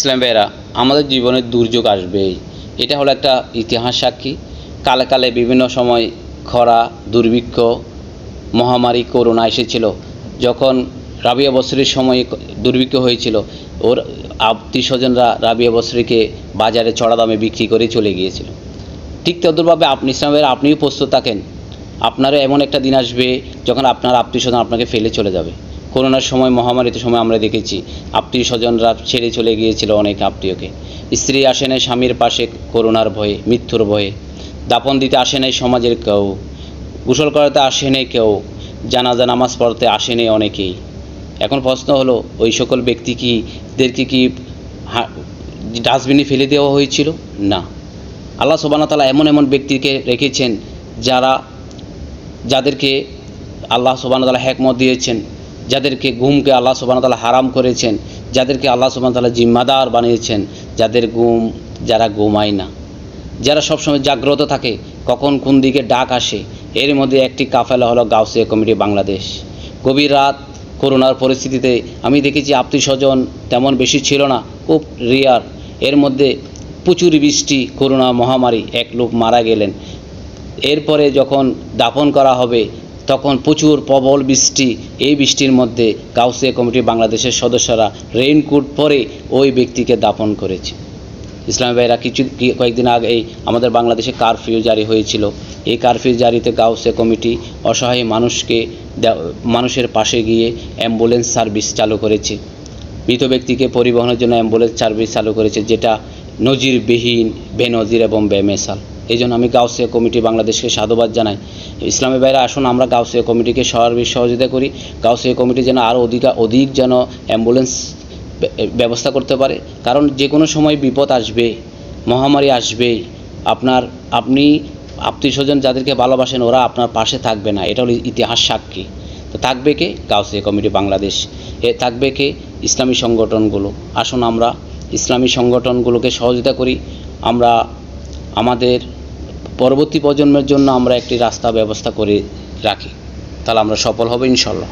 ইসলাম ভাইয়েরা, আমাদের জীবনে দুর্যোগ আসবেই। এটা হলো একটা ইতিহাস সাক্ষী। কালে কালে বিভিন্ন সময় খরা, দুর্ভিক্ষ, মহামারী, করোনা এসেছিল। যখন রাবিয়া বছরের সময় দুর্ভিক্ষ হয়েছিল, ওর আত্মীয় স্বজনরা রাবিয়া বছরীকে বাজারে চড়া দামে বিক্রি করে চলে গিয়েছিল। ঠিক তদ্রুপভাবে আপনি ইসলাম ইসলামের আপনিও প্রস্তুত থাকেন। আপনারও এমন একটা দিন আসবে যখন আপনার আত্মীয় স্বজন আপনাকে ফেলে চলে যাবে। করোনার সময়, মহামারীতে সময় আমরা দেখেছি। আত্মীয় স্বজনরা ছেড়ে চলে গিয়েছিল অনেক আত্মীয়কে। স্ত্রী আসে নাই, স্বামীর পাশে করোনার ভয়ে, মৃত্যুর ভয়ে। দাপন দিতে আসে নাই সমাজের কেউ। গোসল করাতে আসে নাই কেউ। জানাজা, নামাজ পড়তে আসেনি অনেকেই। এখন প্রশ্ন হলো, ওই সকল ব্যক্তি কি, দেরকে কি ডাস্টবিনে ফেলে দেওয়া হয়েছিল? না। আল্লাহ সুবাহ তালা এমন এমন ব্যক্তিকে রেখেছেন যারা, যাদেরকে আল্লাহ সুবাহ তালা হ্যাকমত দিয়েছেন। যাদেরকে ঘুমকে আল্লাহ সুবাহ তালা হারাম করেছেন, যাদেরকে আল্লাহ সুবাহ তালা জিম্মাদার বানিয়েছেন, যাদের ঘুম, যারা ঘুমায় না। যারা সবসময় জাগ্রত থাকে, কখন কোন দিকে ডাক আসে, এর মধ্যে একটি কাফেলা হলো গাউসিয়া কমিটি বাংলাদেশ। গভীর রাত, করোনার পরিস্থিতিতে আমি দেখেছি আত্মীয় স্বজন তেমন বেশি ছিল না, খুব রিয়ার। এর মধ্যে প্রচুর বৃষ্টি, করোনা মহামারী, এক লোক মারা গেলেন। এরপরে যখন দাফন করা হবে তখন প্রচুর প্রবল বৃষ্টি। এই বৃষ্টির মধ্যে গাউসিয়া কমিটি বাংলাদেশের সদস্যরা রেইনকোট পরে ওই ব্যক্তিকে দাপন করেছে। ইসলামী ভাইরা কিছু কয়েকদিন আগেই আমাদের বাংলাদেশে কারফিউ জারি হয়েছিল। এই কারফিউ জারিতে গাউসে কমিটি অসহায় মানুষকে মানুষের পাশে গিয়ে অ্যাম্বুলেন্স সার্ভিস চালু করেছে। মৃত ব্যক্তিকে পরিবহনের জন্য অ্যাম্বুলেন্স সার্ভিস চালু করেছে, যেটা নজিরবিহীন, বেনজির এবং বেমেসাল। এই জন্য আমি গাউসিয়া কমিটি বাংলাদেশকে সাধুবাদ জানাই। ইসলামী ভাইরা, আসুন, আমরা গাউসিয়া কমিটিকে সার্বিক সহযোগিতা করি। গাউসিয়া কমিটি যেন আরও অধিক অধিক যেন অ্যাম্বুলেন্স ব্যবস্থা করতে পারে। কারণ যে কোনো সময় বিপদ আসবে, মহামারী আসবে, আপনার, আপনি আত্মীয় স্বজন যাদেরকে ভালোবাসেন, ওরা আপনার পাশে থাকবে না। এটা হলো ইতিহাস সাক্ষী। তো থাকবে কে? গাউসিয়া কমিটি বাংলাদেশ। এ, থাকবে কে? ইসলামী সংগঠনগুলো। আসুন, আমরা ইসলামী সংগঠনগুলোকে সহযোগিতা করি। আমরা আমাদের পরবর্তী প্রজন্মের জন্য আমরা একটি রাস্তা ব্যবস্থা করে রাখি। তাহলে আমরা সফল হব ইনশাল্লাহ।